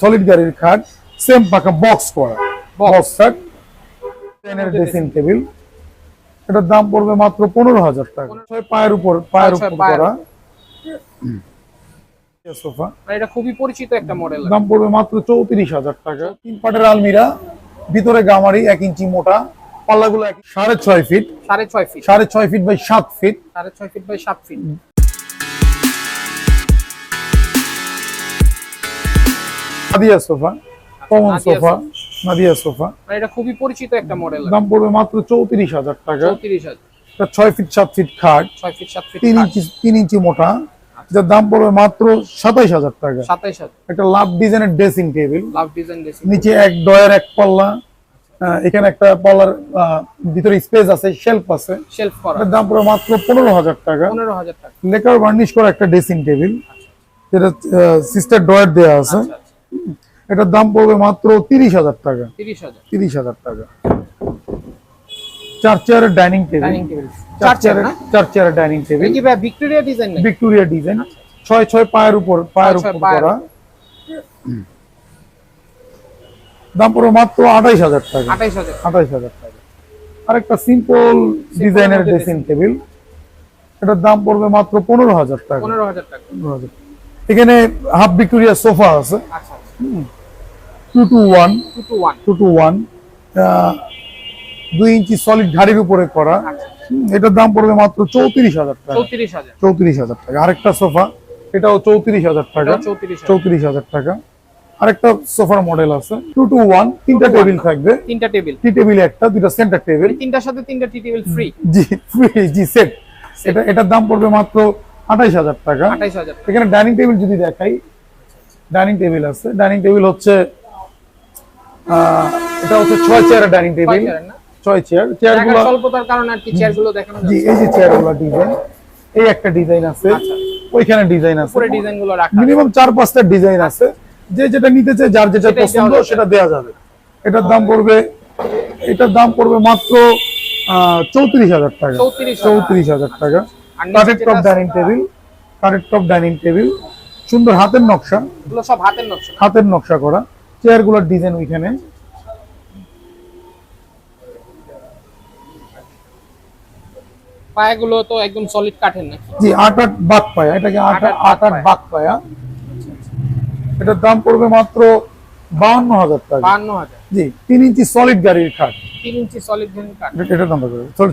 Solid গাড়ির খাট same পাকা বক্স করা। বক্স খাট ট্রেনের ড্রেসিং টেবিল এটার দাম পড়বে মাত্র পনেরো হাজার টাকা। পায়ের উপর পায়ের উপর করা। সোফা। মানে এটা খুবই পরিচিত একটা মডেল দাম পড়বে মাত্র চৌত্রিশ হাজার টাকা। তিন পাটের আলমিরা ভিতরে গামারি এক ইঞ্চি মোটা পাল্লাগুলো সাড়ে ছয় ফিট সাড়ে ছয় ফিট সাড়ে ছয় ফিট বাই সাত ফিট সাড়ে ছয় ফিট বাই সাত feet Nadia sofa common sofa Nadia sofa. মানে এটা খুবই পরিচিত একটা মডেল দাম পড়বে মাত্র চৌত্রিশ হাজার টাকা। চৌত্রিশ হাজার। ছয় ফিট সাত ফিট খাট। ছয় ফিট সাত ফিট তিন ইঞ্চি তিন ইঞ্চি মোটা। যার দাম পড়বে মাত্র সাতাইশ হাজার টাকা। সাতাইশ একটা লাভ ডিজাইনের ড্রেসিং টেবিল লাভ ডিজাইন নিচে এক ডয়ের এক পাল্লা। এখানে একটা পাল্লার ভিতরে স্পেস আছে শেলফ আছে। শেলফ করা দাম পড়বে মাত্র পনেরো হাজার টাকা। পনেরো হাজার টাকা। লেকার বার্নিশ করা একটা ড্রেসিং টেবিল যেটা সিস্টার ডয়ার দেওয়া আছে। আচ্ছা আচ্ছা। এটার দাম পড়বে মাত্র তিরিশ হাজার টাকা। তিরিশ হাজার। টাকা। চার চেয়ারের ডাইনিং টেবিল। চার চার চেয়ার চেয়ারের চার চেয়ারের dining table. Victoria design Victoria design. ছয় ছয় পায়ের উপর পায়ের উপর করা। দাম পড়বে মাত্র আঠাইশ হাজার টাকা। আঠাইশ হাজার। টাকা। আরেকটা সিম্পল ডিজাইনের ড্রেসিং টেবিল এটার দাম পড়বে মাত্র পনেরো হাজার টাকা। পনেরো হাজার টাকা। এখানে হাফ ভিক্টোরিয়া সোফা আছে। আচ্ছা। Two two one two two one দুই ইঞ্চি সলিড ঘাড়ির উপরে করা। এটার দাম পড়বে মাত্র চৌত্রিশ হাজার টাকা। চৌত্রিশ হাজার। টাকা। আরেকটা সোফা এটাও চৌত্রিশ হাজার টাকা। চৌত্রিশ হাজার। টাকা। আরেকটা সোফার মডেল আছে। টু টু ওয়ান তিনটা টেবিল থাকবে। তিনটা টেবিল। টি টেবিল একটা দুটা সেন্টার টেবিল তিনটার সাথে তিনটা টি টেবিল ফ্রি জি free, জি সেট এটা এটার দাম পড়বে মাত্র আঠাইশ হাজার টাকা। আঠাইশ হাজার এখানে ডাইনিং টেবিল যদি দেখাই ডাইনিং টেবিল আছে। ডাইনিং টেবিল হচ্ছে এটা হচ্ছে ছয় চেয়ারের ডাইনিং টেবিল। ছয় চেয়ার। চেয়ার জায়গার স্বল্পতার কারণে আর কি চেয়ারগুলো দেখানো জি যাচ্ছে। এই যে চেয়ারগুলো ডিজাইন এই একটা ডিজাইন আছে। আচ্ছা। ওইখানে ডিজাইন আছে। উপরে ডিজাইনগুলো রাখা মিনিমাম চার পাঁচটা ডিজাইন আছে। যে যেটা নিতে চায় যার যেটা পছন্দ সেটা দেওয়া যাবে। এটার দাম পড়বে এটার দাম পড়বে মাত্র চৌত্রিশ হাজার টাকা। চৌত্রিশ হাজার। টাকা। কাঠের টপ ডাইনিং টেবিল কাঠের টপ ডাইনিং টেবিল সুন্দর হাতের নকশা। এগুলো সব হাতের নকশা। হাতের নকশা করা। চেয়ারগুলোর ডিজাইন ওইখানে। পায়াগুলো তো একদম সলিড কাঠের জি আট আট বাক পায়া। এটাকে আট আট আট বাক পায়া। এটার দাম পড়বে মাত্র বাউন্ন হাজার টাকা। বাহান্ন হাজার। জি তিন ইঞ্চি সলিড গাড়ির খাট। তিন ইঞ্চি সলিড এটার দাম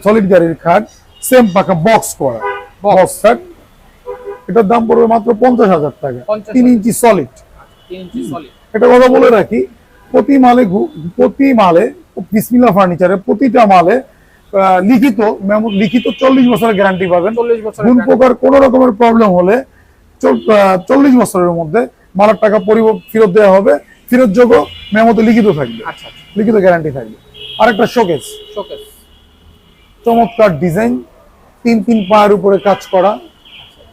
সলিড গাড়ির খাট সেম পাকা বক্স করা। বক্স খাট। এটার দাম পড়বে মাত্র পঞ্চাশ হাজার টাকা। তিন ইঞ্চি সলিড এটা কথা বলে রাখি প্রতি মালে প্রতি মালে বিসমিল্লা ফার্নিচারে প্রতিটা মালে লিখিত লিখিত চল্লিশ বছরের গ্যারান্টি পাবেন। গুণ প্রকার কোন রকমের প্রবলেম হলে চল্লিশ বছরের মধ্যে মালার টাকা ফেরত দেওয়া হবে। ফেরত যোগ্য মেমোতে লিখিত থাকবে। আচ্ছা আচ্ছা। লিখিত গ্যারান্টি থাকবে। আরেকটা শোকেস শোকেস চমৎকার ডিজাইন তিন তিন পায়ের উপরে কাজ করা।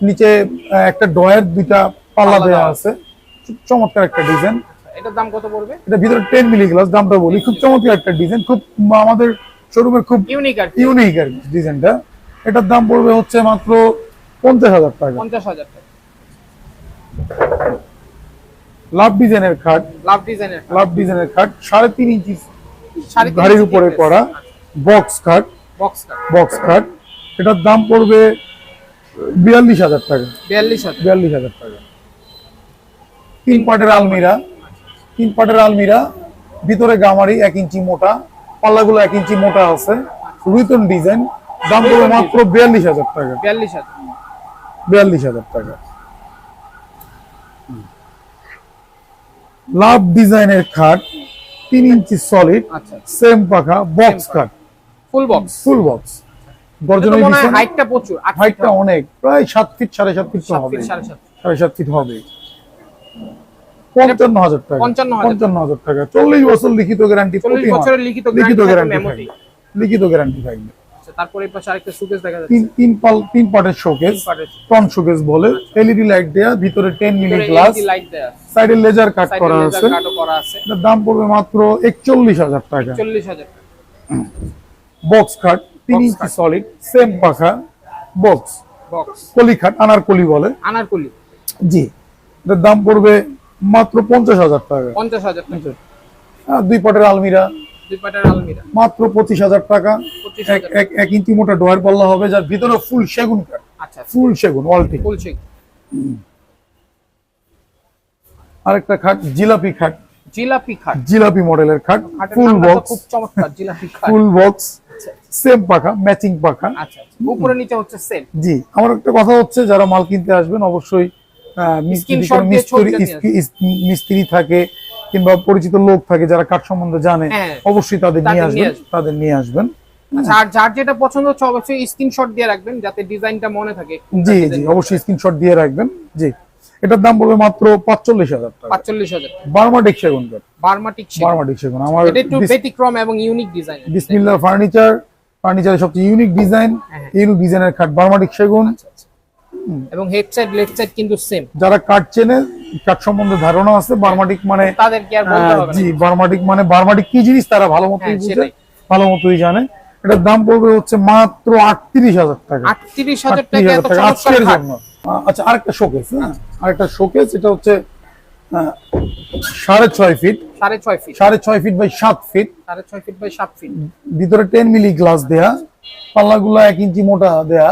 নিচে একটা ডয়ের দুইটা পাল্লা দেওয়া আছে। চমৎকার একটা ডিজাইন। এটার দাম কত পড়বে? এটা ভিতরে টেন মিলি গ্লাস দামটা বলি। খুব চমৎকার একটা ডিজাইন। খুব আমাদের শোরুমের খুব ইউনিক আর ইউনিক আর ডিজাইনটা। এটার দাম পড়বে হচ্ছে মাত্র পঞ্চাশ হাজার টাকা। পঞ্চাশ হাজার টাকা। লাভ ডিজাইনের খাট। লাভ ডিজাইনের লাভ ডিজাইনের খাট সাড়ে তিন ইঞ্চি ইঞ্চি উপরে। করা বক্স খাট। বক্স কাঠ বক্স খাট। এটার দাম পড়বে বিয়াল্লিশ হাজার টাকা। বিয়াল্লিশ বিয়াল্লিশ হাজার টাকা। তিন পাটের আলমিরা তিন পাটের আলমিরা ভিতরে গামারি এক ইঞ্চি মোটা পাল্লাগুলো এক ইঞ্চি মোটা আছে রুইতন ডিজাইন দাম পড়বে মাত্র বিয়াল্লিশ হাজার টাকা। বিয়াল্লিশ হাজার। বিয়াল্লিশ হাজার টাকা। লাভ ডিজাইনের খাট তিন ইঞ্চি সলিড আচ্ছা। সেম পাখা বক্স খাট। ফুল বক্স ফুল বক্স গর্জনের হাইটটা প্রচুর হাইটটা অনেক প্রায় সাত ফিট তো হবে। ফিট। টাকা। 55,000 পঞ্চান্ন হাজার টাকা। চল্লিশ বছর লিখিত গ্যারান্টি চল্লিশ বছরের লিখিত লিখিত গ্যারান্টি থাকবে থাকবে। মেমোতে। লিখিত গ্যারান্টি থাকবে। তারপরে এই পাশে আরেকটা সুকেস দেখা যাচ্ছে। তিন তিন পাল তিন পাটের শোকেস টন শোকেস বলে। এলইডি লাইট দেয়া ভিতরে মিলি গ্লাস লাইট দেয়া সাইডে লেজার কাট করা আছে। কাটও করা আছে। দাম পড়বে মাত্র একচল্লিশ হাজার টাকা। চল্লিশ হাজার বক্স খাট তিন ইঞ্চি সলিড সেম পাখা বক্স বক্স কলি খাট আনার কলি বলে। আনারকলি। জি। এটার দাম পড়বে মাত্র পঞ্চাশ হাজার টাকা। পঞ্চাশ হাজার টাকা। আর দুই পাটের আলমিরা। মাত্র পঁচিশ হাজার টাকা। এক ইঞ্চি মোটা ডোয়ার পাল্লা হবে যার ভিতরে ফুল সেগুন কাঠ। আচ্ছা। ফুল সেগুন ওয়ালটি ফুল শেক আরেকটা খাট জিলাপি খাট। জিলাপি খাট। জিলাপি মডেলের খাট ফুল বক্স। খুব চমৎকার জিলাপি খাট। Full box. আচ্ছা সেম পাখা ম্যাচিং পাখা। আচ্ছা আচ্ছা। উপরে নিচে হচ্ছে সেম জি আমার একটা কথা হচ্ছে যারা মাল কিনতে আসবেন অবশ্যই মিস্ত্রি মিস্ত্রি থাকে কিংবা পরিচিত লোক থাকে যারা কাঠ সম্বন্ধে জানে হ্যাঁ। অবশ্যই তাদের নিয়ে আসবেন তাদের নিয়ে আসবেন। আচ্ছা আর যার যেটা পছন্দ হচ্ছে অবশ্যই স্ক্রিনশট দিয়ে রাখবেন যাতে ডিজাইনটা মনে থাকে। জি জি অবশ্যই স্ক্রিনশট দিয়ে রাখবেন জি। এটার দাম পড়বে মাত্র পাঁচচল্লিশ হাজার টাকা। পাঁচচল্লিশ হাজার বার্মাটিক সেগুন কাঠ বার্মাটিক শেক সেগুন। আমার একটু ব্যতিক্রম এবং ইউনিক ডিজাইন বিসমিল্লাহ ফার্নিচার। ফার্নিচারের সবচেয়ে ইউনিক ডিজাইন হ্যাঁ। ইউনিক ডিজাইনের খাট বার্মাটিক সেগুন। এবং হেড সাইড লেফট সাইড কিন্তু সেম যারা কাঠ চেনে কাঠ সম্বন্ধে ধারণা আছে বার্মাটিক মানে তাদেরকে আর বলতে হবে জি বার্মাটিক মানে বার্মাটিক কি জিনিস তারা ভালো মতোই হ্যাঁ, বুঝে ভালো মতোই জানে। এটার দাম পড়বে হচ্ছে মাত্র আটত্রিশ হাজার টাকা। আটত্রিশ হাজার টাকা আজকের জন্য। আচ্ছা আরেকটা শোকেস হ্যাঁ? আরেকটা শোকেস এটা হচ্ছে সাড়ে ছয় ফিট সাড়ে ছয় ফিট সাড়ে ছয় ফিট বাই সাত ফিট সাড়ে ছয় ফিট বাই সাত ফিট ভিতরে টেন মিলি গ্লাস দেয়া পাল্লাগুলা এক ইঞ্চি মোটা দেয়া।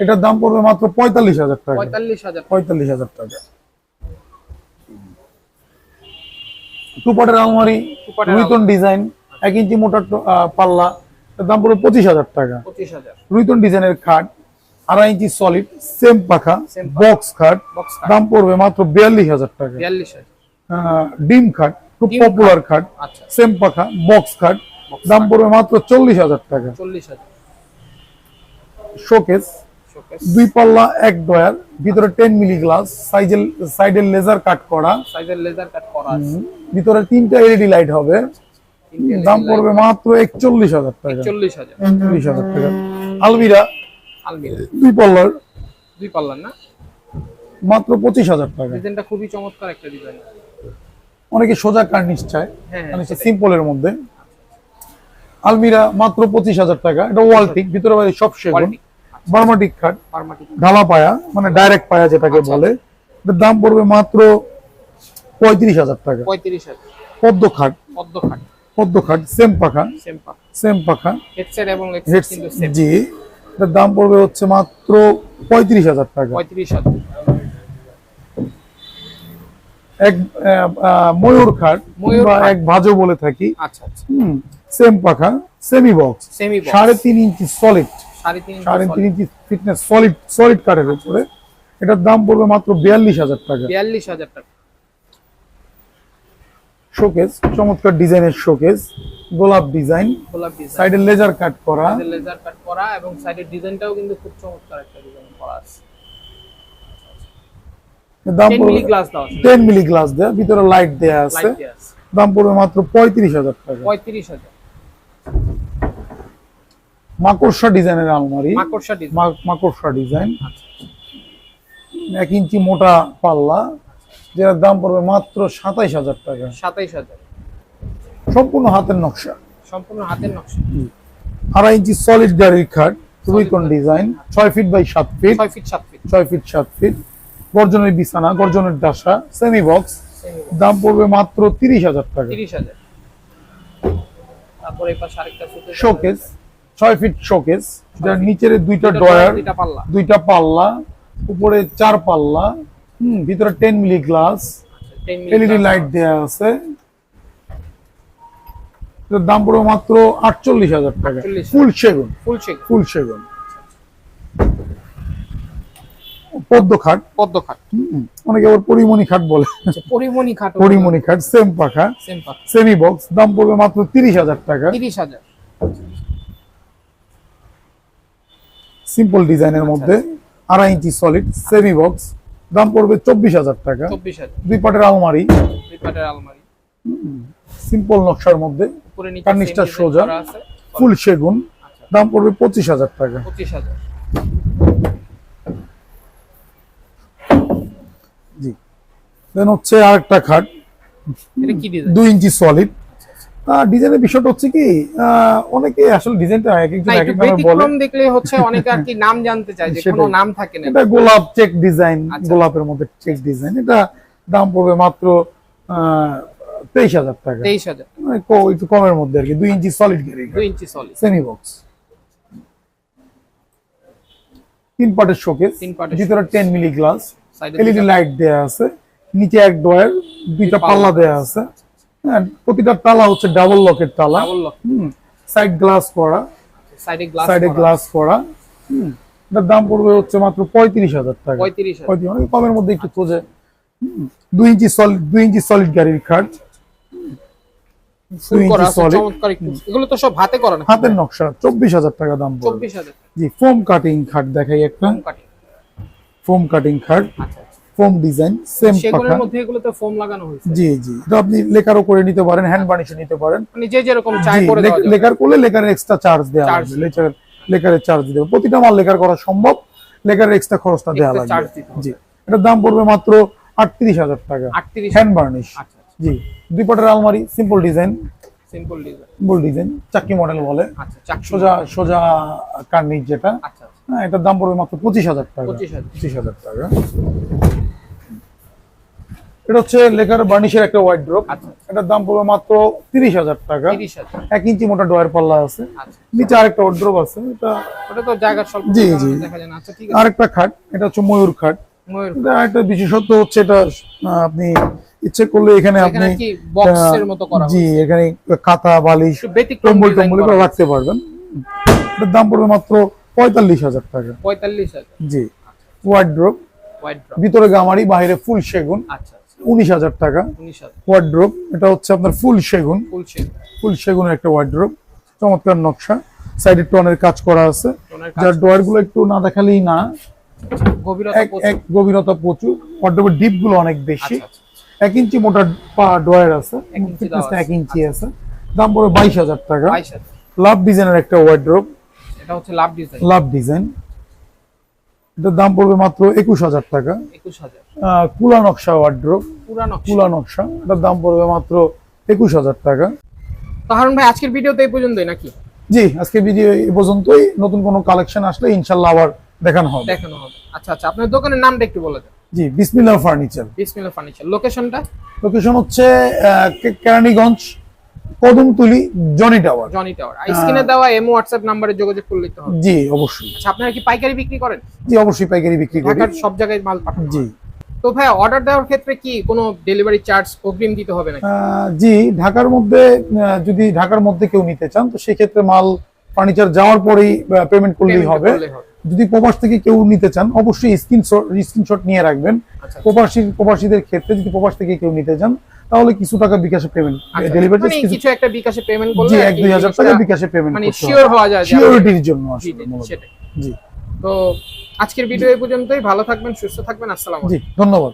এটার দাম পড়বে মাত্র পঁয়তাল্লিশ হাজার টাকা। পঁয়তাল্লিশ হাজার পঁয়তাল্লিশ হাজার টাকা। টুপাটের আলমারি রুইতন ডিজাইন এক ইঞ্চি মোটা পাল্লা। এর দাম পড়বে পঁচিশ হাজার টাকা। পঁচিশ হাজার। রুইতন ডিজাইনের খাট। আড়াই ইঞ্চি সলিড সেম পাখা। বক্স খাট দাম পড়বে মাত্র বিয়াল্লিশ হাজার টাকা। ডিম খাট খুব পপুলার খাট। আচ্ছা। সেম পাখা বক্স খাট দাম পড়বে মাত্র চল্লিশ হাজার টাকা। শোকেস দুই পাল্লা এক ডয়ার ভিতরে টেন মিলি গ্লাস সাইজের সাইডের লেজার কাট করা। সাইজের লেজার কাট করা ভিতরে তিনটা এলইডি লাইট হবে। দাম পড়বে মাত্র একচল্লিশ হাজার টাকা। একচল্লিশ হাজার টাকা। আলমিরা আলমিরা। দুই পাল্লার। দুই পাল্লার না? মাত্র পঁচিশ হাজার টাকা। ডিজাইনটা খুবই চমৎকার একটা ডিজাইন। অনেকে সোজা কার্নিশ চায় হ্যাঁ কার্নিশটা সিম্পলের মধ্যে। আলমিরা মাত্র পঁচিশ হাজার টাকা। এটা ওয়ালটিক ভিতরে বাইরে সব সেগুন। বার্মাটিক খাট। ঢালা পায়া মানে ডাইরেক্ট পায়া যেটাকে আচ্ছা, বলে। এটার দাম পড়বে মাত্র পঁয়ত্রিশ হাজার টাকা। পঁয়ত্রিশ হাজার। পদ্ম খাট। পদ্ম খাট। পদ্ম খাট সেম পাখা। সেম পাখ। সেম পাখা। হেডসেট এবং জি। এটার দাম পড়বে হচ্ছে মাত্র পঁয়ত্রিশ হাজার টাকা। পঁয়ত্রিশ হাজার। এক ময়ূর খাট বা এক ভাজো বলে থাকি। আচ্ছা আচ্ছা। হুম সেম পাখা সেমি বক্স সেমি সাড়ে তিন ইঞ্চি সলিড সাড়ে তিন সাড়ে তিন ইঞ্চি ফিটনেস সলিড সলিড কাঠের উপরে। এটার দাম পড়বে মাত্র বিয়াল্লিশ হাজার টাকা। বিয়াল্লিশ হাজার টাকা। শোকেস চমৎকার ডিজাইনের শোকেস গোলাপ ডিজাইন গোলাপ ডিজাইন সাইডে লেজার কাট করা। লেজার কাট করা এবং সাইডের ডিজাইনটাও কিন্তু খুব চমৎকার একটা ডিজাইন করা আছে। দাম 10 মিলি গ্লাস দাও আছে। টেন মিলি গ্লাস দেয়া ভিতরে লাইট দেয়া আছে। দাম পড়বে মাত্র টাকা। মাকড়সা ডিজাইনের আলমারি। মাকড়সা ডিজাইন মাকড়সা ডিজাইন আচ্ছা। এক ইঞ্চি মোটা পাল্লা। যেটার দাম পড়বে মাত্র সাতাইশ হাজার টাকা। সাতাইশ হাজার। সম্পূর্ণ হাতের নকশা। সম্পূর্ণ হাতের নকশা। আড়াই ইঞ্চি সলিড গাড়ির খাট রুইকন ডিজাইন ছয় ফিট বাই সাত ফিট ছয় ফিট সাত ফিট ছয় ফিট সাত ফিট গর্জনের বিছানা গর্জনের ডাসা সেমি বক্স দাম পড়বে মাত্র তিরিশ হাজার টাকা। তিরিশ হাজার। তারপরে শোকেস ছয় ফিট শোকেস যার নিচের দুইটা পাল্লা। দুইটা পাল্লা উপরে চার পাল্লা। হুম ভিতরে ten milli glass LED light দেয়া আছে। দাম পড়বে মাত্র আটচল্লিশ হাজার টাকা। ফুল সেগুন। ফুল শেক ফুল সেগুন। পদ্ম খাট। পদ্ম খাট। হুম, অনেকে আবার পরিমণি খাট বলে। আচ্ছা, পরিমণি খাট পরিমণি খাট সেম পাখা। সেম পাখ। সেমি বক্স দাম পড়বে মাত্র তিরিশ হাজার টাকা। তিরিশ হাজার। সিম্পল ডিজাইনের মধ্যে আড়াই ইঞ্চি সলিড সেমি বক্স দাম পড়বে চব্বিশ হাজার টাকা। দুই পাটের আলমারি। দুই পাটের আলমারি। সিম্পল নকশার মধ্যে কার্নিশটা সোজা। ফুল সেগুন আচ্ছা। দাম পড়বে পঁচিশ হাজার টাকা। জি। দেন হচ্ছে আরেকটা খাট। দুই ইঞ্চি সলিড ডিজাইনের বিষয়টা হচ্ছে কি অনেকে আসলে ডিজাইনটা এক একজন এক এক নামে বলে। দেখলে হচ্ছে অনেকে আর কি নাম জানতে চায় যে কোনো নাম থাকে না। এটা গোলাপ চেক ডিজাইন আচ্ছা। গোলাপের মধ্যে চেক ডিজাইন এটা দাম পড়বে মাত্র তেইশ হাজার টাকা। তেইশ হাজার। মানে একটু কমের মধ্যে আর কি দুই ইঞ্চি সলিড গ্যারি দুই ইঞ্চি সলিড সেমি বক্স তিন পাটের শোকেস তিন ভিতরে ten milli glass LED light দেয়া আছে নিচে এক ডয়ার দুইটা পাল্লা। পাল্লা দেয়া আছে। হ্যাঁ, প্রতিটা তালা হচ্ছে ডাবল লকের তালা। ডাবল সাইড গ্লাস করা সাইডে গ্লাস করা হুম, এটার দাম পড়বে হচ্ছে মাত্র পঁয়ত্রিশ হাজার টাকা। পঁয়ত্রিশ মানে কমের মধ্যে একটু খোঁজে। হুম, দুই ইঞ্চি সলিড দুই ইঞ্চি সলিড গাড়ির খাট। এগুলো তো সব হাতে করা হাতের নকশা চব্বিশ হাজার টাকা দাম চব্বিশ হাজার জি ফোম কাটিং খাট দেখাই একটা। ফোম কাটিং খাট। আচ্ছা। ফোম ডিজাইন সেম সেগুলোর মধ্যে এগুলোতে ফোম লাগানো হয়েছে। জি জি। এটা আপনি লেকারও করে নিতে পারেন হ্যান্ড বানিশে নিতে পারেন। মানে যে যেরকম চাই করে দেওয়া যাবে। লেকার করলে লেকারের এক্সট্রা চার্জ দেওয়া লাগবে লেকার লেকারের চার্জ দিতে হবে। প্রতিটা মাল লেকার করা সম্ভব লেকারের এক্সট্রা খরচটা দেওয়া লাগবে। জি এটার দাম পড়বে মাত্র আটত্রিশ হাজার টাকা। আটত্রিশ হ্যান্ড বার্নিশ। আচ্ছা জি দুই পাটের আলমারি simple design simple design simple design চাকি মডেল বলে। আচ্ছা সোজা সোজা কার্নিশ যেটা। আচ্ছা আচ্ছা। হ্যাঁ এটার দাম পড়বে মাত্র পঁচিশ হাজার টাকা। পঁচিশ হাজার। টাকা। এটা হচ্ছে লেকার বার্নিশের একটা হোয়াইট ড্রপ আচ্ছা। এটার দাম পড়বে মাত্র তিরিশ হাজার টাকা। এক ইঞ্চি মোটা ডয়ার পাল্লা আছে। আচ্ছা। নিচে আরেকটা ওয়ার্ড্রপ আছে। এটা ওটা তো স্বল্প জি, জি। আচ্ছা আরেকটা খাট। এটা হচ্ছে ময়ূর খাট। একটা বিশেষত্ব হচ্ছে এটা আপনি ইচ্ছে করলে এখানে আপনি জি এখানে কাঁথা বালিশ টম্বল এগুলো রাখতে পারবেন। এটার দাম পড়বে মাত্র পঁয়তাল্লিশ হাজার টাকা। পঁয়তাল্লিশ হাজার। জি ওয়ার্ড্রপ ভিতরে গামারি বাইরে ফুল সেগুন। আচ্ছা আচ্ছা। উনিশ হাজার টাকা। ওয়ার্ড্রপ এটা হচ্ছে আপনার ফুল সেগুন। ফুল ফুল সেগুনের একটা ওয়ার্ড্রপ চমৎকার নকশা। সাইডে টনের কাজ করা আছে। যার ডয়ারগুলো একটু না দেখালেই না। গভীরতা এক গভীরতা প্রচুর। ওয়ার্ড্রপের ডিপগুলো অনেক বেশি। আচ্ছা এক ইঞ্চি মোটা পা ডয়ার আছে। এক ইঞ্চি আছে। দাম পড়বে বাইশ হাজার টাকা। লাভ ডিজাইনের একটা ওয়ার্ড্রপ এটা হচ্ছে লাভ ডিজাইন। লাভ ডিজাইন। এটার দাম পড়বে মাত্র একুশ হাজার টাকা। একুশ হাজার। কুলা নকশা ওয়ার্ড্রপ কুলা নকশা। এটার দাম পড়বে মাত্র একুশ হাজার টাকা। তো ভাই আজকের ভিডিওতে এই পর্যন্তই নাকি? জি আজকের ভিডিও এই পর্যন্তই। নতুন কোনো কালেকশন আসলে ইনশাল্লাহ আবার দেখানো হবে। দেখানো হবে। আচ্ছা আচ্ছা আপনার দোকানের নামটা একটু বলে দেন। জি বিসমিল্লাহ ফার্নিচার। বিসমিল্লাহ ফার্নিচার। লোকেশনটা লোকেশন হচ্ছে Keraniganj Kadamtali Johnny tower Johnny tower স্ক্রিনে দেওয়া এমও হোয়াটসঅ্যাপ নাম্বারে যোগাযোগ করলে তো হবে। জি অবশ্যই। আচ্ছা আপনারা কি পাইকারি বিক্রি করেন? জি অবশ্যই পাইকারি বিক্রি করি। ঢাকার সব জায়গায় মাল পাঠান জি। তো ভাই অর্ডার দেওয়ার ক্ষেত্রে কি কোনো ডেলিভারি চার্জ অগ্রিম দিতে হবে নাকি? জি ঢাকার মধ্যে যদি ঢাকার মধ্যে কেউ নিতে চান তো সেক্ষেত্রে মাল ফার্নিচার যাওয়ার পরেই পেমেন্ট করলেই হবে। যদি প্রবাস থেকে কেউ নিতে চান অবশ্যই স্ক্রিনশট স্ক্রিনশট নিয়ে রাখবেন। আচ্ছা প্রবাসী প্রবাসীদের ক্ষেত্রে যদি প্রবাস থেকে কেউ নিতে চান তাহলে কিছু টাকা বিকাশে পেমেন্ট ডেলিভারি চার্জ কিছু একটা বিকাশে পেমেন্ট করলে জি আর এক কি দুই হাজার টাকা জিনিসটা বিকাশে পেমেন্ট মানে শিওর হওয়া যায় সিকিউরিটির সিওরিটির জন্য আসলে সেটাই। জি। তো আজকের ভিডিও এই পর্যন্তই। ভালো থাকবেন সুস্থ থাকবেন। আসসালামু আলাইকুম। জি ধন্যবাদ।